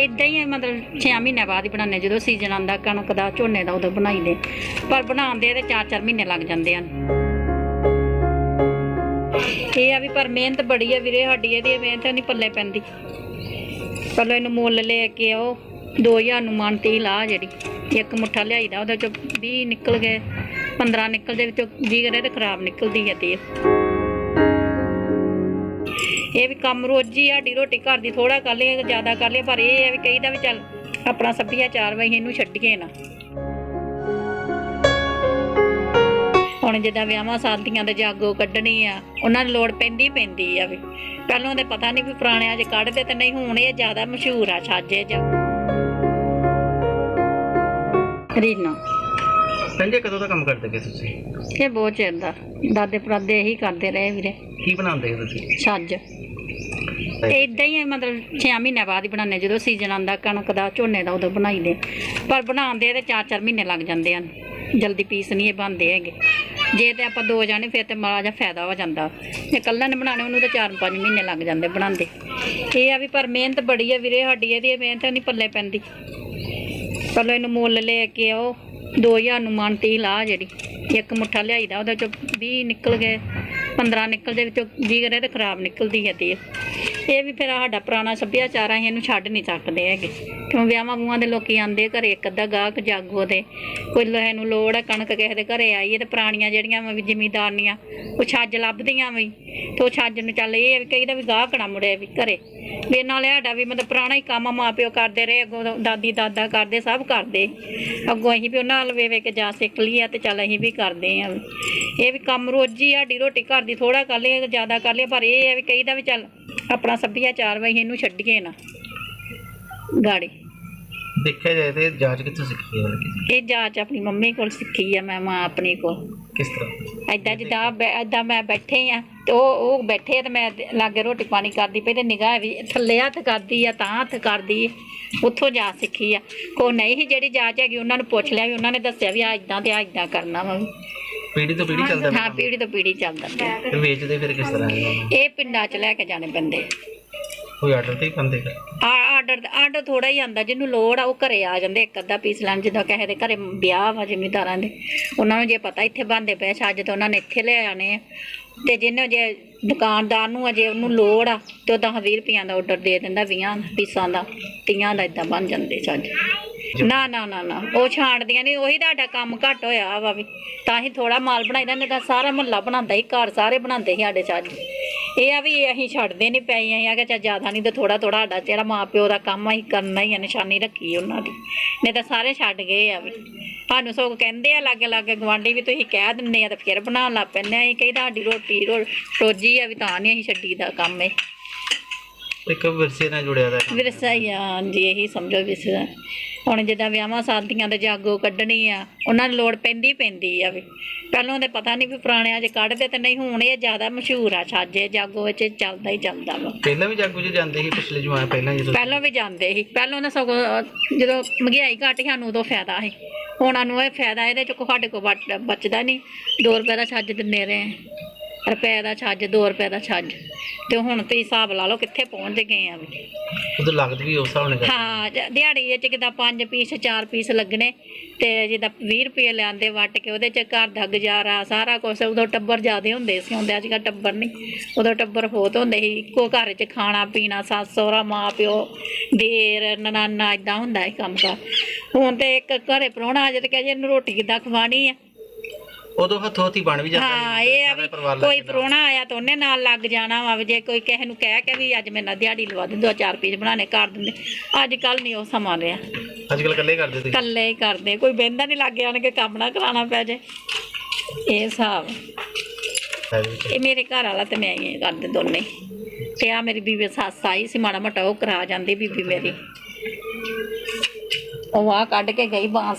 ਇਦਾਂ ਹੀ ਮਤਲਬ 6 ਮਹੀਨੇ ਬਾਅਦ ਹੀ ਬਣਾਉਂਦੇ ਜਦੋਂ ਸੀਜ਼ਨ ਆਉਂਦਾ, ਕਣਕ ਦਾ, ਝੋਨੇ ਦਾ, ਉਦੋਂ ਬਣਾਈਦੇ ਪਰ ਬਣਾਉਂਦੇ ਇਹਦੇ 4-4 ਮਹੀਨੇ ਲੱਗ ਜਾਂਦੇ ਹਨ। ਇਹ ਆ ਵੀ ਪਰ ਮਿਹਨਤ ਬੜੀ ਆ ਵੀਰੇ ਸਾਡੀ, ਇਹਦੀ ਮਿਹਨਤ ਨਹੀਂ ਪੱਲੇ ਪੈਂਦੀ। ਪਹਿਲਾਂ ਇਹਨੂੰ ਮੁੱਲ ਲੈ ਕੇ ਆਓ 2000 ਨੂੰ ਮਨ ਤੀ ਲਾ ਜਿਹੜੀ, ਇੱਕ ਮੁੱਠਾ ਲਿਆਈਦਾ, ਉਹਦੇ ਚੋਂ 20 ਨਿਕਲ ਗਏ 15 ਨਿਕਲਦੇ ਵਿੱਚੋਂ 20 ਕਰੇ ਤੇ ਖਰਾਬ ਨਿਕਲਦੀ ਹੈ ਤੇਲ ਇਹ ਵੀ ਕੰਮ ਰੋਜੀ ਸਾਡੀ ਰੋਟੀ ਘਰ ਦੀ ਥੋੜਾ ਕਰ ਲਈਏ ਜ਼ਿਆਦਾ ਕਰ ਲਈਏ ਪਰ ਇਹ ਹੈ ਵੀ ਕਹੀਦਾ ਵੀ ਚੱਲ ਆਪਣਾ ਸੱਭਿਆਚਾਰ ਵਾ ਅਸੀਂ ਇਹਨੂੰ ਛੱਡੀਏ ਨਾ। ਹੁਣ ਜਿੱਦਾਂ ਵਿਆਹਾਂ ਸ਼ਾਦੀਆਂ ਦੇ ਜਾਗੋ ਕੱਢਣੀ ਆ ਉਹਨਾਂ ਨੂੰ ਲੋੜ ਪੈਂਦੀ ਪੈਂਦੀ ਆ ਵੀ। ਪਹਿਲਾਂ ਤੇ ਪਤਾ ਨਹੀਂ ਵੀ ਪੁਰਾਣਿਆਂ 'ਚ ਕੱਢਦੇ ਤੇ ਨਹੀਂ ਹੁਣ ਇਹ ਜ਼ਿਆਦਾ ਮਸ਼ਹੂਰ ਆ ਛਾਜੇ ਜਾਂ ਰੀਨਾ। ਸੰਜੇ ਕਦੋਂ ਦਾ ਕੰਮ ਕਰਦੇ ਪਏ ਤੁਸੀਂ? ਇਹ ਬਹੁਤ ਚਿਰ ਦਾ। ਦਾਦੇ ਪਰਾਦੇ ਇਹੀ ਕਰਦੇ ਰਹੇ ਵੀਰੇ। ਕੀ ਬਣਾਉਂਦੇ ਹੋ ਤੁਸੀਂ? ਤੇ ਇਦਾਂ ਹੀ ਮਤਲਬ 6 ਮਹੀਨੇ ਬਾਅਦ ਹੀ ਬਣਾਉਂਦੇ ਜਦੋਂ ਸੀਜ਼ਨ ਆਉਂਦਾ, ਕਣਕ ਦਾ, ਝੋਨੇ ਦਾ ਉਦੋਂ ਬਣਾਈਦੇ। ਪਰ ਬਣਾਉਂਦੇ ਇਹਦੇ 4-4 ਮਹੀਨੇ ਲੱਗ ਜਾਂਦੇ ਹਨ। ਜਲਦੀ ਪੀਸ ਨਹੀਂ ਇਹ ਬਣਦੇ ਹੈਗੇ। ਜੇ ਤੇ ਆਪਾਂ ਦੋ ਜਾਣੇ, ਫਿਰ ਤੇ ਮਾੜਾ ਜਿਹਾ ਫਾਇਦਾ ਹੋ ਜਾਂਦਾ। ਜੇ ਇਕੱਲਾ ਨੇ ਬਣਾਉਣੇ, ਉਹਨੂੰ ਤਾਂ 4-5 ਮਹੀਨੇ ਲੱਗ ਜਾਂਦੇ ਬਣਾਉਂਦੇ। ਇਹ ਆ ਵੀ ਪਰ ਮਿਹਨਤ ਬੜੀ ਆ ਵੀਰੇ ਸਾਡੀ, ਇਹਦੀ ਮਿਹਨਤ ਨਹੀਂ ਪੱਲੇ ਪੈਂਦੀ। ਪਹਿਲਾਂ ਇਹਨੂੰ ਮੁੱਲ ਲੈ ਕੇ ਆਓ। 2000 ਨੂੰ ਮਨ ਤੀ ਲਾ ਜਿਹੜੀ। ਇੱਕ ਮੁੱਠਾ ਲਿਆਈਦਾ, ਉਹਦੇ ਚੋਂ 20 ਨਿਕਲ ਗਏ। 15 ਨਿਕਲਦੇ, ਵਿੱਚੋਂ 20 ਕਰੇ ਤੇ ਖਰਾਬ ਨਿਕਲਦੀ ਹੈ ਤੇ। ਇਹ ਵੀ ਫਿਰ ਸਾਡਾ ਪੁਰਾਣਾ ਸੱਭਿਆਚਾਰ ਆ ਇਹਨੂੰ ਛੱਡ ਨਹੀਂ ਸਕਦੇ ਹੈਗੇ। ਕਿਉਂ ਵਿਆਹਾਂ ਵੂਆਂ ਦੇ ਲੋਕੀ ਆਂਦੇ ਘਰੇ, ਇੱਕ ਅੱਧਾ ਗਾਹਕ ਜਾਗੋ ਦੇ ਕੋਈ ਲੋਹੇ ਨੂੰ ਲੋੜ ਹੈ ਕਣਕ ਕਿਸੇ ਦੇ ਘਰੇ ਆਈ ਹੈ ਤੇ ਪੁਰਾਣੀਆਂ ਜਿਹੜੀਆਂ ਵੀ ਜ਼ਿਮੀਦਾਰਨੀਆਂ, ਉਹ ਛੱਜ ਲੱਭਦੀਆਂ ਵੀ। ਤੇ ਉਹ ਛੱਜ ਨੂੰ ਚੱਲ ਇਹ ਆ ਵੀ ਕਹੀਦਾ ਵੀ ਗਾਹਕ ਨਾ ਮੁੜਿਆ ਵੀ ਘਰੇ। ਵੀ ਨਾਲ ਸਾਡਾ ਵੀ ਮਤਲਬ ਪੁਰਾਣਾ ਹੀ ਕੰਮ ਮਾਪਿਓ ਕਰਦੇ ਰਹੇ, ਅੱਗੋਂ ਦਾਦੀ, ਦਾਦਾ ਕਰਦੇ, ਸਭ ਕਰਦੇ। ਅੱਗੋਂ ਅਸੀਂ ਵੀ ਉਹਨਾਂ ਨਾਲ ਵੇਵੇ ਕੇ ਜਾ ਸਿੱਖ ਲਈ ਆ ਤੇ ਚੱਲ ਅਸੀਂ ਵੀ ਕਰਦੇ ਆ। ਇਹ ਵੀ ਕੰਮ ਰੋਜੀ ਸਾਡੀ ਰੋਟੀ ਘਰ ਦੀ ਥੋੜਾ ਕਰ ਲਈਏ ਜ਼ਿਆਦਾ ਕਰ ਲਈਏ ਪਰ ਇਹ ਹੈ ਵੀ ਕਹੀਦਾ ਵੀ ਚੱਲ ਆਪਣਾ ਸੱਭਿਆਚਾਰ ਵਾ ਅਸੀਂ ਇਹਨੂੰ ਛੱਡੀਏ ਨਾ। ਗਾੜੀ। ਦੇਖਿਆ ਜਾਏ ਤੇ ਜਾਂਚ ਕਿੱਥੋਂ ਸਿੱਖੀ ਹੈ ਤੁਸੀਂ ਇਹ ਜਾਚ ਆਪਣੀ ਮੰਮੀ ਕੋਲ ਸਿੱਖੀ ਆ ਮੈਂ ਮਾਂ ਆਪਣੀ ਕੋਲ। ਕਿਸ ਤਰ੍ਹਾਂ? ਐਦਾਂ ਜਿੱਦਾਂ ਐਦਾਂ ਮੈਂ ਬੈਠੇ ਆ ਤੇ ਉਹ ਉਹ ਬੈਠੇ ਆ ਤੇ ਮੈਂ ਲਾਗੇ ਰੋਟੀ ਪਾਣੀ ਕਰਦੀ ਪਈ ਤੇ ਨਿਗਾਹ ਵੀ ਥੱਲੇ ਹੱਥ ਕਰਦੀ ਆ ਤਾਂ ਹੱਥ ਕਰਦੀ। ਉੱਥੋਂ ਜਾ ਸਿੱਖੀ ਆ। ਕੋ ਨਹੀਂ ਸੀ ਜਿਹੜੀ ਜਾਚ ਹੈਗੀ ਉਹਨਾਂ ਨੂੰ ਪੁੱਛ ਲਿਆ ਵੀ ਉਹਨਾਂ ਨੇ ਦੱਸਿਆ ਵੀ ਆ ਇਦਾਂ ਤੇ ਆ ਇਦਾਂ ਕਰਨਾ ਵਾ। ਪੀੜੀ ਤੋਂ ਪੀੜੀ ਚੱਲਦਾ ਹਾਂ ਪੀੜੀ ਤੋਂ ਪੀੜੀ ਚੱਲਦਾ। ਪਿਆ ਤੇ ਵੇਚਦੇ ਫਿਰ ਕਿਸ ਤਰ੍ਹਾਂ? ਇਹ ਪਿੰਡਾਂ 'ਚ ਲੈ ਕੇ ਜਾਣੇ ਪੈਂਦੇ ਕੋਈ ਆਰਡਰ ਤੇ ਹੀ ਪਾਉਂਦੇ ਆ ਆਰਡਰ ਆਰਡਰ ਥੋੜਾ ਹੀ ਆਂਦਾ ਜਿਹਨੂੰ ਲੋੜ ਆ ਉਹ ਘਰੇ ਆ ਜਾਂਦੇ ਇੱਕ ਅੱਧਾ ਪੀਸ ਲੈਣ ਜਿੱਦਾਂ ਕਿਸੇ ਦੇ ਘਰੇ ਵਿਆਹ ਵਾ ਜ਼ਿਮੀਦਾਰਾਂ ਦੇ। ਉਹਨਾਂ ਨੂੰ ਜੇ ਪਤਾ ਇੱਥੇ ਬੰਦੇ ਪਏ ਛੱਜ ਤੇ ਉਹਨਾਂ ਨੇ ਇੱਥੇ ਲੈ ਆਣੇ ਆ। ਤੇ ਜਿਹਨੇ ਜੇ ਦੁਕਾਨਦਾਰ ਨੂੰ ਅਜੇ ਉਹਨੂੰ ਲੋੜ ਆ ਤੇ ਉਹ 10 20 ਰੁਪਈਆਂ ਦਾ ਆਰਡਰ ਦੇ ਦਿੰਦਾ 20 ਪੀਸਾਂ ਦਾ 30 ਦਾ ਇਦਾਂ ਬਣ ਜਾਂਦੇ ਛੱਜ। ਨਾ ਨਾ ਨਾ ਨਾ। ਉਹ ਛਾਂਟਦੀਆਂ ਨਹੀਂ ਉਹੀ ਤੁਹਾਡਾ ਕੰਮ ਘੱਟ ਹੋਇਆ ਵਾ ਵੀ। ਤਾਂ ਹੀ ਥੋੜਾ ਮਾਲ ਬਣਾਈਦਾ ਨਹੀਂ ਤਾਂ ਸਾਰਾ ਮੁਹੱਲਾ ਬਣਾਉਂਦਾ ਸੀ ਘਰ ਸਾਰੇ ਬਣਾਉਂਦੇ ਸੀ ਸਾਡੇ ਛੱਜ ਇਹ ਆ ਵੀ ਅਸੀਂ ਛੱਡਦੇ ਨਹੀਂ ਪਏ ਅਸੀਂ ਆ ਕਿ ਚਾ ਜ਼ਿਆਦਾ ਨਹੀਂ ਤੇ ਥੋੜਾ ਥੋੜਾ ਸਾਡਾ ਜਿਹੜਾ ਮਾਂ ਪਿਓ ਦਾ ਕੰਮ ਆ, ਅਸੀਂ ਕਰਨਾ ਹੀ ਆ ਨਿਸ਼ਾਨੀ ਰੱਖੀ ਉਹਨਾਂ ਦੀ। ਨਹੀਂ ਤਾਂ ਸਾਰੇ ਛੱਡ ਗਏ ਆ ਵੀ। ਸਾਨੂੰ ਸਗੋਂ ਕਹਿੰਦੇ ਆ ਲਾਗੇ ਲਾਗੇ ਗਵਾਂਢੀ ਵੀ ਤੁਸੀਂ ਕਹਿ ਦਿੰਦੇ ਆ ਤੇ ਫਿਰ ਬਣਾਉਣ ਲੱਗ ਪੈਂਦੇ ਆ। ਅਸੀਂ ਕਹੀ ਸਾਡੀ ਰੋਟੀ ਰੋਜੀ ਆ ਵੀ ਤਾਂ ਨਹੀਂ ਅਸੀਂ ਛੱਡੀ ਦਾ ਕੰਮ ਇਹ। ਇੱਕ ਵਿਰਸੇ ਨਾਲ ਜੁੜਿਆ ਦਾ ਵਿਰਸਾ ਹੀ ਆ ਹਾਂਜੀ ਇਹੀ ਸਮਝੋ ਵਿਰਸਾ ਹੁਣ ਜਿੱਦਾਂ ਵਿਆਹਾਂ ਸ਼ਾਦੀਆਂ ਦੇ ਜਾਗੋ ਕੱਢਣੀ ਆ ਉਹਨਾਂ ਨੂੰ ਲੋੜ ਪੈਂਦੀ ਪੈਂਦੀ ਆ ਵੀ। ਪਹਿਲਾਂ ਤੇ ਪਤਾ ਨਹੀਂ ਵੀ ਪੁਰਾਣਿਆਂ 'ਚ ਕੱਢਦੇ ਤੇ ਨਹੀਂ ਹੁਣ ਇਹ ਜ਼ਿਆਦਾ ਮਸ਼ਹੂਰ ਆ ਛਾਜੇ ਜਾਗੋ ਵਿੱਚ ਚੱਲਦਾ ਹੀ ਚੱਲਦਾ ਵਾ। ਪਹਿਲਾਂ ਵੀ ਜਾਗੋ 'ਚ ਜਾਂਦੇ ਸੀ ਪਿਛਲੇ ਜਮਾਨੇ ਪਹਿਲਾਂ ਜਦੋਂ? ਪਹਿਲਾਂ ਵੀ ਜਾਂਦੇ ਸੀ। ਪਹਿਲਾਂ ਤਾਂ ਸਗੋਂ ਜਦੋਂ ਮਹਿੰਗਾਈ ਘੱਟ ਸੀ ਸਾਨੂੰ ਉਦੋਂ ਫਾਇਦਾ ਸੀ। ਹੁਣ ਸਾਨੂੰ ਇਹ ਫਾਇਦਾ ਇਹਦੇ ਚ ਸਾਡੇ ਕੋ ਬਚ- ਬਚਦਾ ਨਹੀਂ 2 ਰੁਪਏ ਦਾ ਛੱਜ ਦਿੰਦੇ ਰਹੇ। ਰੁਪਏ ਦਾ ਛੱਜ 2 ਰੁਪਏ ਦਾ ਛੱਜ। ਤੇ ਹੁਣ ਤੁਸੀਂ ਹਿਸਾਬ ਲਾ ਲਓ ਕਿੱਥੇ ਪਹੁੰਚ ਗਏ ਆ ਵੀ। ਉਦੋਂ ਲੱਗਦ ਵੀ ਉਸ ਹਿਸਾਬ ਨਾਲ ਕਰਦੇ। ਹਾਂ ਜ- ਦਿਹਾੜੀ ਵਿੱਚ ਕਿਦਾਂ 5 ਪੀਸ 4 ਪੀਸ ਲੱਗਣੇ ਤੇ ਜਿੱਦਾਂ 20 ਰੁਪਏ ਲਿਆਂਦੇ ਵੱਟ ਕੇ ਉਹਦੇ ਚ ਘਰ ਦਾ ਗੁਜ਼ਾਰਾ ਸਾਰਾ ਕੁਝ ਉਦੋਂ ਟੱਬਰ ਜ਼ਿਆਦੇ ਹੁੰਦੇ ਸੀ ਹੁੰਦੇ ਅੱਜ ਕੱਲ੍ਹ ਟੱਬਰ ਨਹੀਂ। ਉਦੋਂ ਟੱਬਰ ਬਹੁਤ ਹੁੰਦੇ ਸੀ ਇੱਕੋ ਘਰ 'ਚ ਖਾਣਾ ਪੀਣਾ ਸੱਸ ਸਹੁਰਾ ਮਾਂ ਪਿਓ ਦੇਰ ਨਨਾਨਾ ਇਦਾਂ ਹੁੰਦਾ ਸੀ ਕੰਮ ਕਰ ਹੁਣ ਤੇ ਇੱਕ ਘਰੇ ਪ੍ਰਾਹੁਣਾ ਆ ਜਾਏ ਤੇ ਕਹੇ ਜੀ ਇਹਨੂੰ ਰੋਟੀ ਕਿੱਦਾਂ ਖਵਾਣੀ ਆ। ਉਦੋਂ ਹੱਥੋਂ ਹੱਥੀ ਬਣ ਵੀ ਜਾਂਦਾ ਹਾਂ ਇਹ ਆ ਵੀ ਕੋਈ। ਪ੍ਰਾਹੁਣਾ ਆਇਆ ਤਾਂ ਉਹਨੇ ਨਾਲ ਲੱਗ ਜਾਣਾ ਵਾ ਜੇ ਕੋਈ ਕਿਸੇ ਨੂੰ ਕਹਿ ਕੇ ਵੀ ਅੱਜ ਮੇਰੇ ਨਾਲ ਦਿਹਾੜੀ ਲਵਾ ਦੇ ਦੋ ਚਾਰ ਪੀਸ ਬਣਾਣੇ ਕਰ ਦਿੰਦੇ ਅੱਜ ਕੱਲ ਨਹੀਂ ਉਹ ਸਮਾਂ ਰਿਹਾ। ਅੱਜ ਕੱਲ ਇਕੱਲੇ ਕਰਦੇ ਤੁਸੀਂ? ਇਕੱਲੇ ਹੀ ਕਰਦੇ ਕੋਈ ਬਹਿੰਦਾ ਨਹੀਂ ਲੱਗ ਆਣ ਕੇ ਕੰਮ ਨਾ ਕਰਾਉਣਾ ਪੈ ਜੇ। ਇਹ ਹਿਸਾਬ। ਇਹ ਮੇਰੇ ਘਰ ਵਾਲਾ ਤੇ ਮੈਂ ਹੀ ਕਰਦੇ ਦੋਨੇ। ਤੇ ਆ ਮੇਰੀ ਬੀਬੀ ਸੱਸ ਆਈ ਸੀ ਮਾੜਾ ਮੋਟਾ ਉਹ ਕਰਾ ਜਾਂਦੀ ਬੀਬੀ ਮੇਰੀ। ਉਹ ਆ ਕੱਢ ਕੇ ਗਈ ਬਾਂਸ